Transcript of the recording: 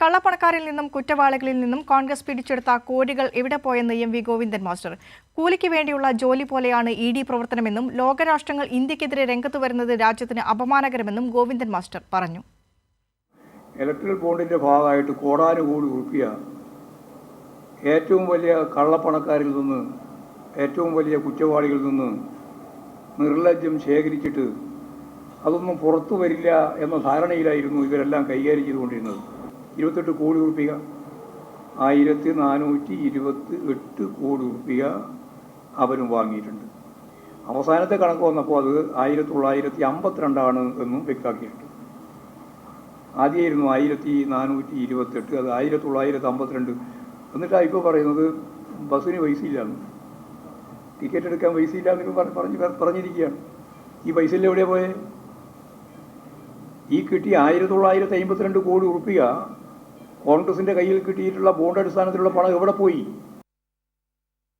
കള്ളപ്പണക്കാരിൽ നിന്നും കുറ്റവാളികളിൽ നിന്നും കോൺഗ്രസ് പിടിച്ചെടുത്ത കോടികൾ എവിടെ പോയെന്ന് എം വി ഗോവിന്ദൻ മാസ്റ്റർ. കൂലിക്ക് വേണ്ടിയുള്ള ജോലി പോലെയാണ് ഇ ഡി പ്രവർത്തനമെന്നും ലോകരാഷ്ട്രങ്ങൾ ഇന്ത്യക്കെതിരെ രംഗത്ത് വരുന്നത് രാജ്യത്തിന് അപമാനകരമെന്നും ഗോവിന്ദൻ മാസ്റ്റർ പറഞ്ഞു. ഇലക്ട്രൽ ബോണ്ടിന്റെ ഭാഗമായിട്ട് കോടാനുകൂടി ഉറുപ്പിയ ഏറ്റവും വലിയ കള്ളപ്പണക്കാരിൽ നിന്ന് ഏറ്റവും വലിയ കുറ്റവാളികളിൽ നിന്ന് നിർലജ്ജം ശേഖരിച്ചിട്ട് അതൊന്നും പുറത്തു വരില്ല എന്ന ധാരണയിലായിരുന്നു ഇവരെല്ലാം കൈകാര്യം ചെയ്തുകൊണ്ടിരുന്നത്. ഇരുപത്തെട്ട് കോടി രൂപ ആയിരത്തി നാനൂറ്റി ഇരുപത്തി എട്ട് കോടി രൂപ അവരും വാങ്ങിയിട്ടുണ്ട്. അവസാനത്തെ കണക്ക് വന്നപ്പോൾ അത് ആയിരത്തി തൊള്ളായിരത്തി അമ്പത്തിരണ്ടാണ് എന്നും വ്യക്തമാക്കിയിട്ടുണ്ട്. ആദ്യമായിരുന്നു ആയിരത്തി നാനൂറ്റി ഇരുപത്തെട്ട് അത് ആയിരത്തി തൊള്ളായിരത്തി അമ്പത്തിരണ്ട്. എന്നിട്ടാണ് ഇപ്പോൾ പറയുന്നത് ബസ്സിന് പൈസ ഇല്ലാന്ന്. ടിക്കറ്റ് എടുക്കാൻ പൈസ ഇല്ലാന്ന് പറഞ്ഞ് പറഞ്ഞ് പറഞ്ഞിരിക്കുകയാണ്. ഈ പൈസ എവിടെ എവിടെയാണ് പോയത് ഈ കിട്ടിയ ആയിരത്തി തൊള്ളായിരത്തി അമ്പത്തിരണ്ട് കോടി ഉറുപ്പിക കോൺഗ്രസിന്റെ കയ്യിൽ കിട്ടിയിട്ടുള്ള ബോണ്ട് അടിസ്ഥാനത്തിലുള്ള പണം എവിടെ പോയി?